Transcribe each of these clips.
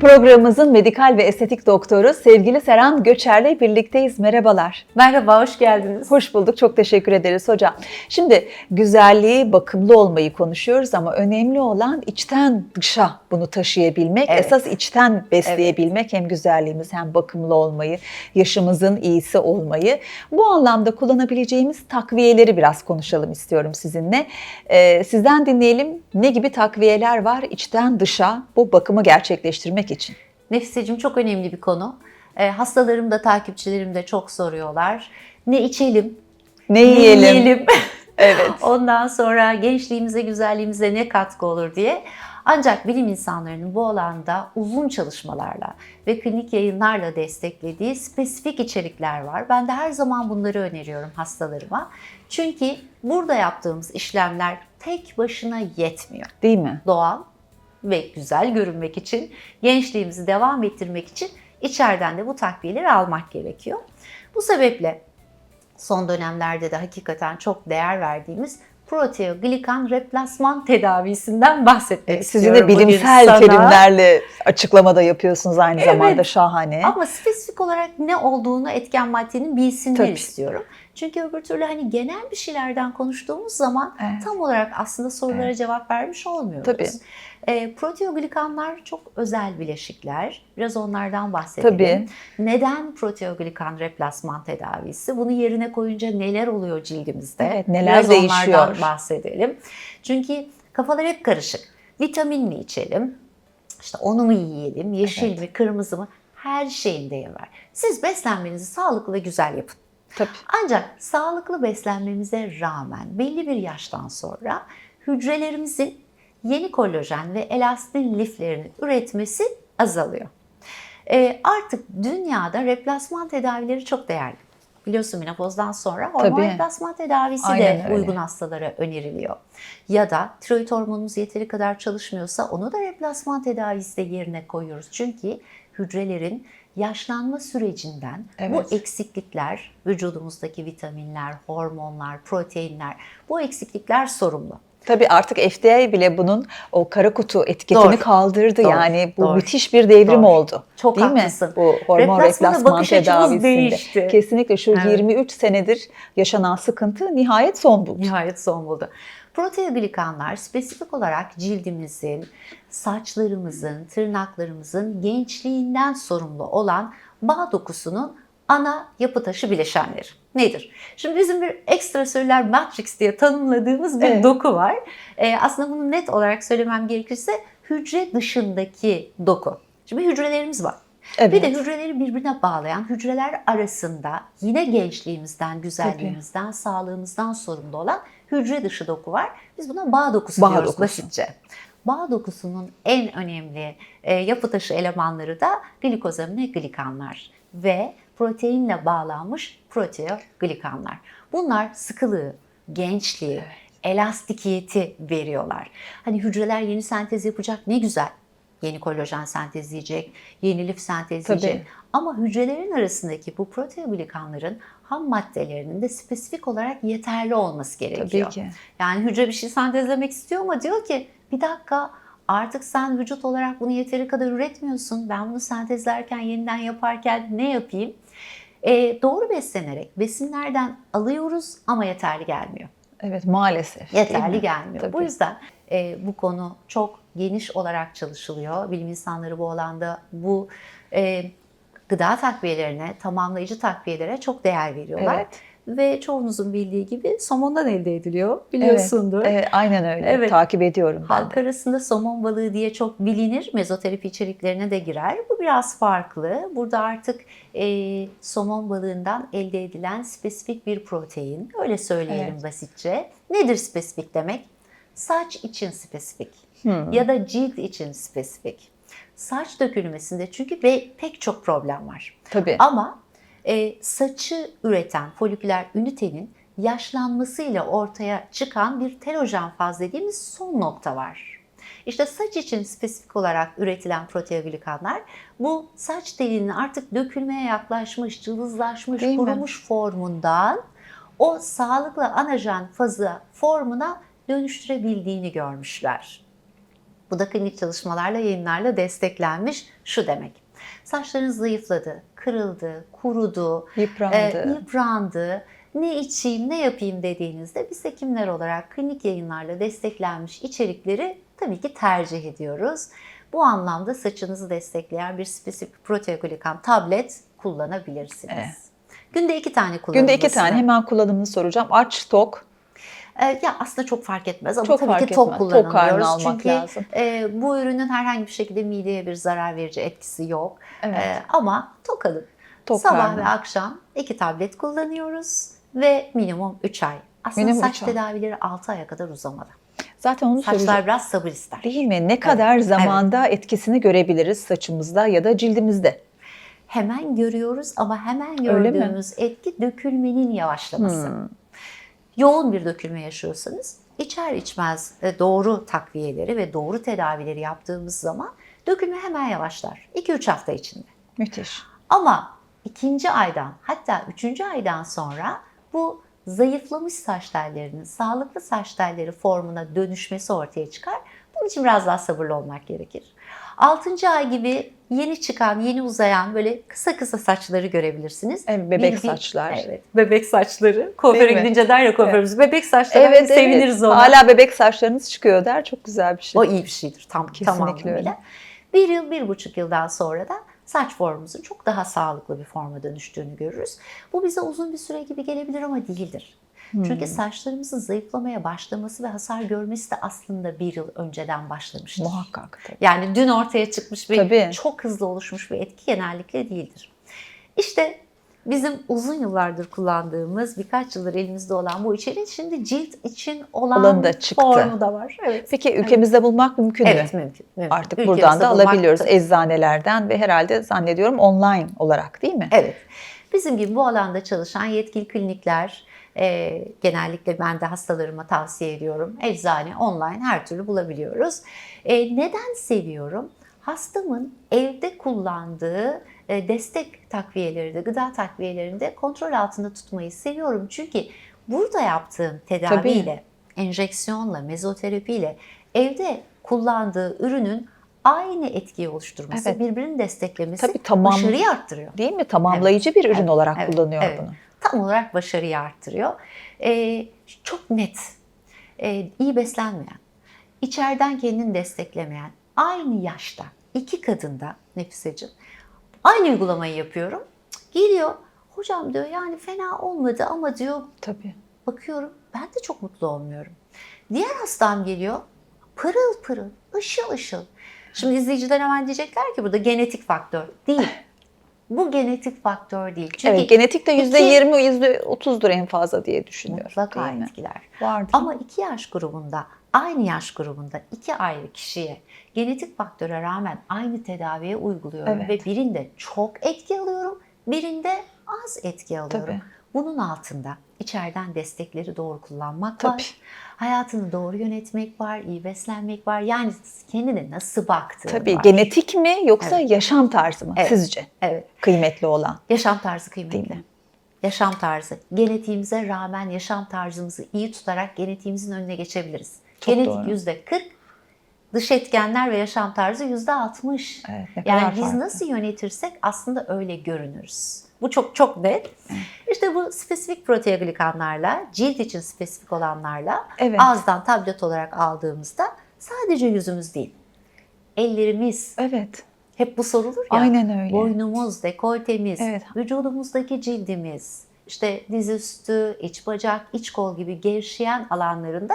Programımızın medikal ve estetik doktoru sevgili Seren Göçer'le birlikteyiz. Merhabalar. Merhaba, hoş geldiniz. Hoş bulduk. Çok teşekkür ederiz hocam. Şimdi güzelliği, bakımlı olmayı konuşuyoruz ama önemli olan içten dışa bunu taşıyabilmek. Evet. Esas içten besleyebilmek hem güzelliğimiz hem bakımlı olmayı, yaşımızın iyisi olmayı. Bu anlamda kullanabileceğimiz takviyeleri biraz konuşalım istiyorum sizinle. Ee, sizden dinleyelim ne gibi takviyeler var içten dışa bu bakımı gerçekleştirmek için? Nefiseciğim çok önemli bir konu. Ee, hastalarım da takipçilerim de çok soruyorlar. Ne içelim? Ne yiyelim? Evet. Ondan sonra gençliğimize, güzelliğimize ne katkı olur diye. Ancak bilim insanlarının bu alanda uzun çalışmalarla ve klinik yayınlarla desteklediği spesifik içerikler var. Ben de her zaman bunları öneriyorum hastalarıma. Çünkü burada yaptığımız işlemler tek başına yetmiyor. Değil mi? doğal ve güzel görünmek için, gençliğimizi devam ettirmek için içeriden de bu takviyeleri almak gerekiyor. Bu sebeple son dönemlerde de hakikaten çok değer verdiğimiz proteoglikan replasman tedavisinden bahsetmek E, Sizin de bilimsel sana. terimlerle açıklamada yapıyorsunuz aynı Evet. zamanda şahane. Ama spesifik olarak ne olduğunu etken maddenin bilsinler Tabii. istiyorum. Çünkü öbür türlü hani genel bir şeylerden konuştuğumuz zaman Evet. tam olarak aslında sorulara cevap vermiş olmuyoruz. Tabii. E, proteoglikanlar çok özel bileşikler. Biraz onlardan bahsedelim. Tabii. Neden proteoglikan replasman tedavisi? Bunu yerine koyunca neler oluyor cildimizde? Evet, neler Biraz değişiyor? onlardan bahsedelim. Çünkü kafalar hep karışık. Vitamin mi içelim? İşte onu mu yiyelim? Yeşil mi, kırmızı mı? Her şeyinde yer var. Siz beslenmenizi sağlıklı ve güzel yapın. Tabii. Ancak sağlıklı beslenmemize rağmen belli bir yaştan sonra hücrelerimizin yeni kolajen ve elastin liflerini üretmesi azalıyor. Ee, artık dünyada replasman tedavileri çok değerli. Biliyorsun menopozdan sonra hormon Tabii. replasman tedavisi Aynen de öyle. uygun hastalara öneriliyor. Ya da tiroid hormonumuz yeteri kadar çalışmıyorsa onu da replasman tedavisi de yerine koyuyoruz. Çünkü hücrelerin yaşlanma sürecinden Evet. bu eksiklikler, vücudumuzdaki vitaminler, hormonlar, proteinler, bu eksiklikler sorumlu. Tabii artık FDA bile bunun o kara kutu etiketini Doğru. kaldırdı. Doğru. Yani bu Doğru. müthiş bir devrim Doğru. oldu. Çok Değil haklısın. mi? Bu hormon replasman tedavisinde. değişti. Kesinlikle şu Evet. 23 senedir yaşanan sıkıntı nihayet son buldu. Nihayet son buldu. Proteoglikanlar spesifik olarak cildimizin, saçlarımızın, tırnaklarımızın gençliğinden sorumlu olan bağ dokusunun ana yapı taşı bileşenleri. Nedir? Şimdi bizim bir ekstraselüler matrix diye tanımladığımız bir Evet. doku var. Ee, aslında bunu net olarak söylemem gerekirse hücre dışındaki doku. Şimdi hücrelerimiz var. Evet. Bir de hücreleri birbirine bağlayan hücreler arasında yine gençliğimizden, güzelliğimizden, sağlığımızdan sorumlu olan hücre dışı doku var. Biz buna bağ dokusu Bağ diyoruz dokusu. basitçe. Bağ dokusunun en önemli e, yapı taşı elemanları da glikozamine glikanlar ve proteinle bağlanmış proteoglikanlar. Bunlar sıkılığı, gençliği, elastikiyeti veriyorlar. Hani hücreler yeni sentez yapacak ne güzel. Yeni kolajen sentezleyecek, yeni lif sentezleyecek. Tabii. Ama hücrelerin arasındaki bu proteoglikanların ham maddelerinin de spesifik olarak yeterli olması gerekiyor. Tabii ki. Yani hücre bir şey sentezlemek istiyor ama diyor ki bir dakika artık sen vücut olarak bunu yeteri kadar üretmiyorsun. Ben bunu sentezlerken, yeniden yaparken ne yapayım? Ee, doğru beslenerek besinlerden alıyoruz ama yeterli gelmiyor. Evet maalesef. Yeterli mi? gelmiyor. Tabii. Bu yüzden e, bu konu çok geniş olarak çalışılıyor. Bilim insanları bu alanda bu e, gıda takviyelerine, tamamlayıcı takviyelere çok değer veriyorlar. Evet. Ve çoğunuzun bildiği gibi somondan elde ediliyor. Biliyorsundur. Evet, evet, aynen öyle. Evet. Takip ediyorum ben Halk de. arasında somon balığı diye çok bilinir. Mezoterapi içeriklerine de girer. Bu biraz farklı. Burada artık e, somon balığından elde edilen spesifik bir protein. Öyle söyleyelim Evet. basitçe. Nedir spesifik demek? Saç için spesifik Hmm. ya da cilt için spesifik. Saç dökülmesinde çünkü ve pek çok problem var. Tabii. Ama e, saçı üreten foliküler ünitenin yaşlanmasıyla ortaya çıkan bir telojen faz dediğimiz son nokta var. İşte saç için spesifik olarak üretilen proteoglikanlar bu saç telinin artık dökülmeye yaklaşmış, cılızlaşmış, Değil mi? kurumuş formundan o sağlıklı anajen fazı formuna dönüştürebildiğini görmüşler. Bu da klinik çalışmalarla, yayınlarla desteklenmiş. Şu demek. Saçlarınız zayıfladı, kırıldı, kurudu, Yıprandı. e, yıprandı. Ne içeyim, ne yapayım dediğinizde biz hekimler olarak klinik yayınlarla desteklenmiş içerikleri tabii ki tercih ediyoruz. Bu anlamda saçınızı destekleyen bir spesifik proteoglikan tablet kullanabilirsiniz. Evet. Günde iki tane kullanılması. Günde iki tane hemen kullanımını soracağım. Aç, tok. Ee, ya aslında çok fark etmez ama Çok tabii fark ki tok etmez. kullanılıyoruz. Tok almak Çünkü lazım. e, bu ürünün herhangi bir şekilde mideye bir zarar verici etkisi yok. Evet. Ee, ama tok alın. Tok Sabah karnı. ve akşam iki tablet kullanıyoruz ve minimum 3 ay. Aslında Minimum saç tedavileri 6 aya kadar uzamalı. Zaten onu Saçlar soracağım. biraz sabır ister. Değil mi? Ne kadar zamanda etkisini görebiliriz saçımızda ya da cildimizde? Hemen görüyoruz ama hemen gördüğümüz etki dökülmenin yavaşlaması. Hmm. Yoğun bir dökülme yaşıyorsanız içer içmez e, doğru takviyeleri ve doğru tedavileri yaptığımız zaman dökülme hemen yavaşlar. 2-3 hafta içinde. Müthiş. Ama ikinci aydan hatta üçüncü aydan sonra bu zayıflamış saç tellerinin sağlıklı saç telleri formuna dönüşmesi ortaya çıkar. Bunun için biraz daha sabırlı olmak gerekir. Altıncı ay gibi yeni çıkan, yeni uzayan böyle kısa kısa saçları görebilirsiniz. Evet, bebek bir- saçlar. Evet, bebek saçları. Kuaföre gidince der ya kuaförümüz, bebek saçları Evet, seviniriz evet. ona. Hala bebek saçlarınız çıkıyor der. Çok güzel bir şey. O iyi bir şeydir tam Kesinlikle öyle. Bir yıl, bir buçuk yıldan sonra da saç formumuzun çok daha sağlıklı bir forma dönüştüğünü görürüz. Bu bize uzun bir süre gibi gelebilir ama değildir. Hmm. Çünkü saçlarımızın zayıflamaya başlaması ve hasar görmesi de aslında bir yıl önceden başlamıştır. Muhakkak. tabii. Yani dün ortaya çıkmış bir Tabii. çok hızlı oluşmuş bir etki genellikle değildir. İşte bizim uzun yıllardır kullandığımız, birkaç yıldır elimizde olan bu içeriğin şimdi cilt için olan Olanı da çıktı. formu da var. Evet. Peki ülkemizde bulmak mümkün mü? Evet mümkün. mümkün. Artık Ülkemizde buradan da alabiliyoruz tabii. eczanelerden ve herhalde zannediyorum online olarak değil mi? Evet. Bizim gibi bu alanda çalışan yetkili klinikler e, genellikle ben de hastalarıma tavsiye ediyorum. Eczane, online her türlü bulabiliyoruz. E, neden seviyorum? Hastamın evde kullandığı e, destek takviyeleri de, gıda takviyelerini de kontrol altında tutmayı seviyorum. Çünkü burada yaptığım tedaviyle, enjeksiyonla, mezoterapiyle evde kullandığı ürünün aynı etkiyi oluşturması, Evet. birbirini desteklemesi Tabii tamam. başarıyı arttırıyor. Değil mi? Tamamlayıcı bir ürün Evet, olarak evet, kullanıyor evet. bunu. Tam olarak başarıyı arttırıyor. Ee, çok net, ee, iyi beslenmeyen, içeriden kendini desteklemeyen, aynı yaşta iki kadında Nefiseciğim aynı uygulamayı yapıyorum. Geliyor, hocam diyor yani fena olmadı ama diyor Tabii. bakıyorum ben de çok mutlu olmuyorum. Diğer hastam geliyor pırıl pırıl, ışıl ışıl. Şimdi izleyiciler hemen diyecekler ki burada genetik faktör. Değil. Bu genetik faktör değil. Çünkü evet, genetikte iki- yüzde yirmi, yüzde otuzdur en fazla diye düşünüyorum. mutlaka etkiler. Vardır. Ama iki yaş grubunda, aynı yaş grubunda iki ayrı kişiye genetik faktöre rağmen aynı tedaviye uyguluyorum Evet. ve birinde çok etki alıyorum, birinde az etki alıyorum. Tabii. Bunun altında içeriden destekleri doğru kullanmak Tabii. var. Hayatını doğru yönetmek var, iyi beslenmek var. Yani kendine nasıl baktığın Tabii var. genetik mi yoksa yaşam tarzı mı Evet. sizce Evet. kıymetli olan? Yaşam tarzı kıymetli. Değil mi? Yaşam tarzı. Genetiğimize rağmen yaşam tarzımızı iyi tutarak genetiğimizin önüne geçebiliriz. Çok Genetik yüzde 40, dış etkenler ve yaşam tarzı yüzde 60. Evet, yani biz farklı. nasıl yönetirsek aslında öyle görünürüz. Bu çok çok net. İşte bu spesifik proteoglikanlarla, cilt için spesifik olanlarla Evet. ağızdan tablet olarak aldığımızda sadece yüzümüz değil, ellerimiz, Evet. hep bu sorulur ya. Aynen öyle. Boynumuz, dekoltemiz, Evet. vücudumuzdaki cildimiz, işte dizüstü, iç bacak, iç kol gibi gevşeyen alanlarında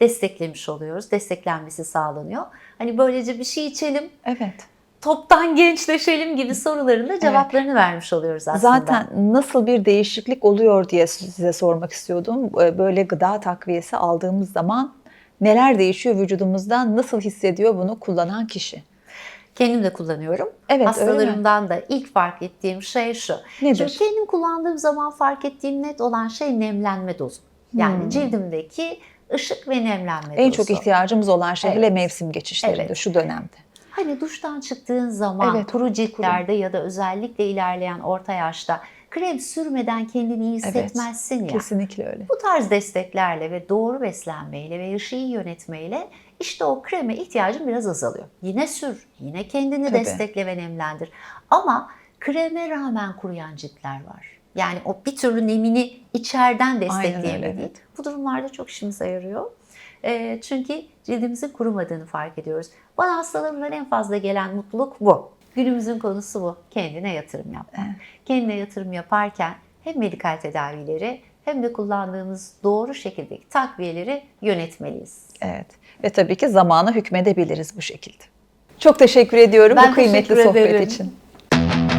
desteklemiş oluyoruz. Desteklenmesi sağlanıyor. Hani böylece bir şey içelim, Evet. Toptan gençleşelim gibi soruların da cevaplarını vermiş oluyoruz aslında. Zaten nasıl bir değişiklik oluyor diye size sormak istiyordum. Böyle gıda takviyesi aldığımız zaman neler değişiyor vücudumuzda, nasıl hissediyor bunu kullanan kişi? Kendim de kullanıyorum. Evet? Hastalarımdan da ilk fark ettiğim şey şu. Nedir? Şimdi kendim kullandığım zaman fark ettiğim net olan şey nemlenme dozu. Yani Hmm. cildimdeki ışık ve nemlenme En dozu. çok ihtiyacımız olan şey Evet. hele mevsim geçişlerinde Evet. şu dönemde. Hani duştan çıktığın zaman Evet, kuru ciltlerde ya da özellikle ilerleyen orta yaşta krem sürmeden kendini iyi Evet, hissetmezsin ya. Kesinlikle öyle. Bu tarz desteklerle ve doğru beslenmeyle ve yaşı iyi yönetmeyle işte o kreme ihtiyacın biraz azalıyor. Yine sür, yine kendini Tabii. destekle ve nemlendir. Ama kreme rağmen kuruyan ciltler var. Yani o bir türlü nemini içeriden destekleyemediği. evet. Bu durumlarda çok işimize yarıyor. E, çünkü cildimizin kurumadığını fark ediyoruz. Bana hastalarımdan en fazla gelen mutluluk bu. Günümüzün konusu bu. Kendine yatırım yapmak. Kendine yatırım yaparken hem medikal tedavileri hem de kullandığımız doğru şekildeki takviyeleri yönetmeliyiz. Evet. Ve tabii ki zamana hükmedebiliriz bu şekilde. Çok teşekkür ediyorum Ben bu kıymetli sohbet ederim. için.